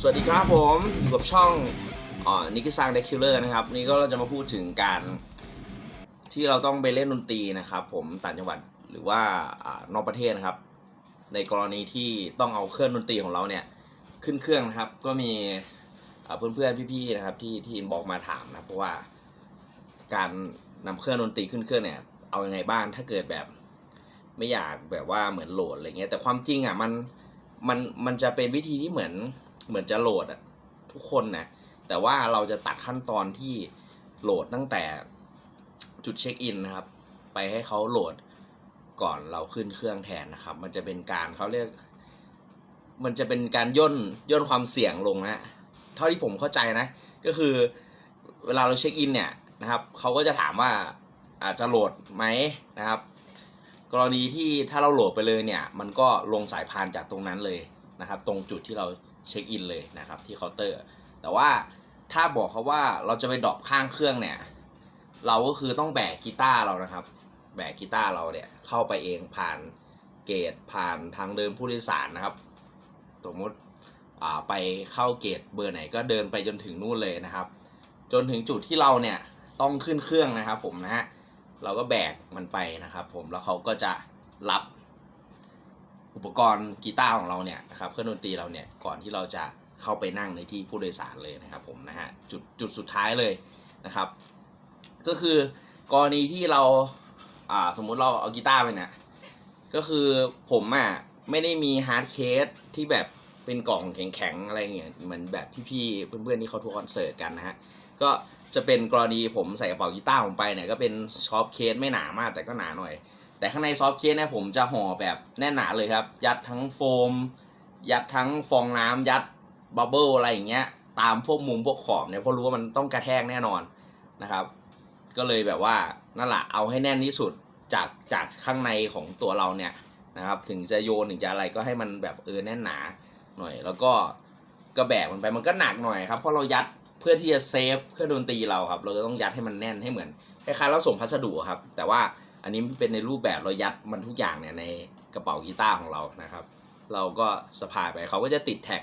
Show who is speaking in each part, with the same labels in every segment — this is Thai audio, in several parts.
Speaker 1: สวัสดีครับผมอยู่กับช่องนิกิซังเดคิลเลอร์นะครับนี่ก็เราจะมาพูดถึงการที่เราต้องไปเล่นดนตรีนะครับ ผมต่างจังหวัดหรือว่าอานอกประเทศนะครับ ในกรณีที่ต้องเอาเครื่องดนตรีของเราเนี่ยขึ้นเครื่องนะครับ ก็มีอ่าเพื่อนๆพี่ๆนะครับที่ที่บอกมาถามนะเพราะว่าการนำเครื่องดนตรีขึ้นเครื่องเนี่ยเอาอยังไงบ้างถ้าเกิดแบบไม่อยากแบบว่าเหมือนโหลดอะไรเงี้ยแต่ความจริงอะมันมันมันจะเป็นวิธีที่เหมือน เหมือนจะโหลดอะทุกคนนะแต่ว่าเราจะตัดขั้นตอนที่โหลดตั้งแต่จุดเช็คอินนะครับ ไปให้เขาโหลดก่อนเราขึ้นเครื่องแทนนะครับ มันจะเป็นการเขาเรียก มันจะเป็นการย่นย่นความเสี่ยงลงนะเท่าที่ผมเข้าใจนะ ก็คือเวลาเราเช็คอินเนี่ยนะครับเขาก็จะถามว่าอาจจะโหลดไหมนะครับ กรณีที่ถ้าเราโหลดไปเลยเนี่ย มันก็ลงสายพานจากตรงนั้นเลย นะครับตรงจุดที่เราเช็คอินเลยนะครับที่เคาน์เตอร์ แต่ว่าถ้าบอกเขาว่าเราจะไปดรอปข้างเครื่องเนี่ย เราก็คือต้องแบกกีตาร์เรานะครับ แบกกีตาร์เราเนี่ยเข้าไปเองผ่านเกตผ่านทางเดินผู้โดยสารนะครับ สมมติอ่าไปเข้าเกตเบอร์ไหนก็เดินไปจนถึงนู่นเลยนะครับ จนถึงจุดที่เราเนี่ยต้องขึ้นเครื่องนะครับผมนะฮะเราก็แบกมันไปนะครับ ผมแล้วเขาก็จะรับ อุปกรณ์กีตาร์ของเราเนี่ยนะครับเครื่องดนตรีเราเนี่ยก่อนที่เราจะเข้าไปนั่งในที่ผู้โดยสารเลยนะครับผมนะฮะจุดจุดสุดท้ายเลยนะครับ ก็คือกรณีที่เราอ่าสมมุติเราเอากีตาร์ไปเนี่ยก็คือผมอะไม่ได้มีฮาร์ดเคสที่แบบเป็นกล่องแข็งๆอะไรเงี้ยเหมือนแบบพี่ๆเพื่อนๆที่เขาทัวร์คอนเสิร์ตกันนะฮะก็จะเป็นกรณีผมใส่กระเป๋ากีตาร์ผมไปเนี่ยก็เป็นซอฟต์เคสไม่หนามากแต่ก็หนาหน่อย แต่ข้างในซอฟต์เคสเนี่ยผมจะห่อแบบแน่นหนาเลยครับ ยัดทั้งโฟม ยัดทั้งฟองน้ำยัดบับเบิลอะไรอย่างเงี้ย ตามพวกมุมพวกขอบเนี่ยเพราะรู้ว่ามันต้องกระแทกแน่นอนนะครับ ก็เลยแบบว่านั่นแหละเอาให้แน่นที่สุดจากจากข้างในของตัวเราเนี่ยนะครับถึงจะโยนถึงจะอะไรก็ให้มันแบบเออแน่นหนาหน่อย แล้วก็ก็แบกมันไปมันก็หนักหน่อยครับเพราะเรายัดเพื่อที่จะเซฟเครื่องดนตรีเราครับ เราจะต้องยัดให้มันแน่นให้เหมือนคล้ายๆเราส่งพัสดุครับ แต่ว่า อันนี้เป็นในรูปแบบเรายัดมันทุกอย่างเนี่ยในกระเป๋ากีตาร์ของเรานะครับ เราก็สะพายไปเขาก็จะติดแท็ก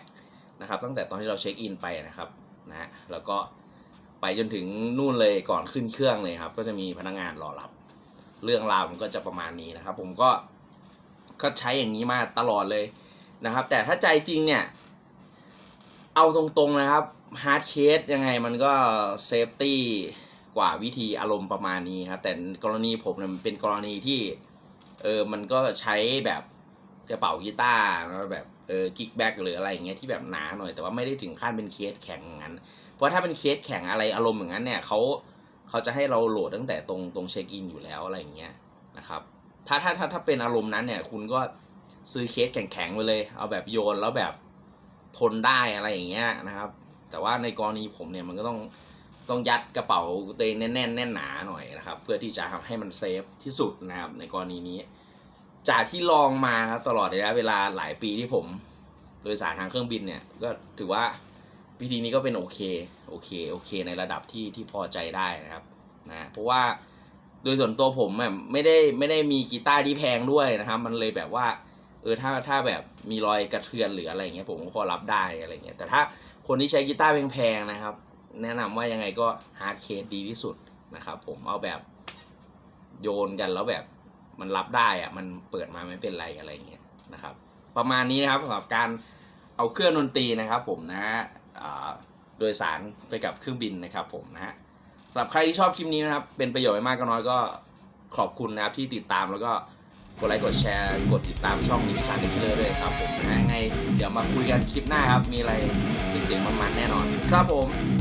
Speaker 1: นะครับ ตั้งแต่ตอนที่เราเช็คอินไปนะครับนะแล้วก็ไปจนถึงนู่นเลยก่อนขึ้นเครื่องเลยครับ ก็จะมีพนักงานรอรับ เรื่องราวมันก็จะประมาณนี้นะครับ ผมก็ก็ใช้อย่างนี้มาตลอดเลยนะครับ แต่ถ้าใจจริงเนี่ย เอาตรงๆนะครับฮาร์ดเคสยังไงมันก็เซฟตี้ กว่าวิธีอารมณ์ประมาณนี้ครับแต่กรณีผมเนี่ยมันเป็นกรณีที่เออมันก็ใช้แบบกระเป๋ากีตาร์แล้วแบบเออกิกแบ็กหรืออะไรอย่างเงี้ยที่แบบหนาหน่อย แต่ว่าไม่ได้ถึงขั้นเป็นเคสแข็งอย่างนั้น เพราะถ้าเป็นเคสแข็งอะไรอารมณ์อย่างนั้นเนี่ยเขาเขาจะให้เราโหลดตั้งแต่ตรงตรงเช็คอินอยู่แล้วอะไรอย่างเงี้ยนะครับถ้าถ้าถ้าถ้าเป็นอารมณ์นั้นเนี่ยคุณก็ซื้อเคสแข็งๆไปเลย เอาแบบโยนแล้วแบบทนได้อะไรอย่างเงี้ยนะครับ แต่ว่าในกรณีผมเนี่ยมันก็ต้อง ต้องยัดกระเป๋าตัวเองแน่นแน่นหนาหน่อยนะครับ เพื่อที่จะทำให้มันเซฟที่สุดนะครับ ในกรณีนี้ จากที่ลองมาครับตลอดระยะเวลาหลายปีที่ผมโดยสารทางเครื่องบินเนี่ยก็ถือว่าวิธีนี้ก็เป็นโอเคโอเคโอเค ในระดับที่ที่พอใจได้นะครับนะเพราะว่าโดยส่วนตัวผมอะไม่ได้ไม่ได้มีกีตาร์ที่แพงด้วยนะครับ มันเลยแบบว่าเออถ้าถ้าแบบมีรอยกระเทือนหรืออะไรเงี้ยผมก็พอรับได้อะไรเงี้ยแต่ถ้าคนที่ใช้กีตาร์แพงๆนะครับ แนะนำว่ายังไงก็ฮาร์ดเคสดีที่สุดนะครับผมเอาแบบโยนกันแล้วแบบมันรับได้อะมันเปิดมาไม่เป็นไรอะไรเงี้ยนะครับ ประมาณนี้นะครับสำหรับการเอาเครื่องดนตรีนะครับ ผมนะฮะโดยสารไปกับเครื่องบินนะครับผมนะฮะสำหรับใครที่ชอบคลิปนี้นะครับ เป็นประโยชน์ไม่มากก็น้อยก็ขอบคุณนะครับที่ติดตามแล้วก็กดไลค์กดแชร์กดติดตามช่องนิพิสานเดคิลเลอร์ด้วยครับผมนะยังไงเดี๋ยวมาคุยกันคลิปหน้าครับ มีอะไรเจ๋งๆมันๆแน่นอน ครับผม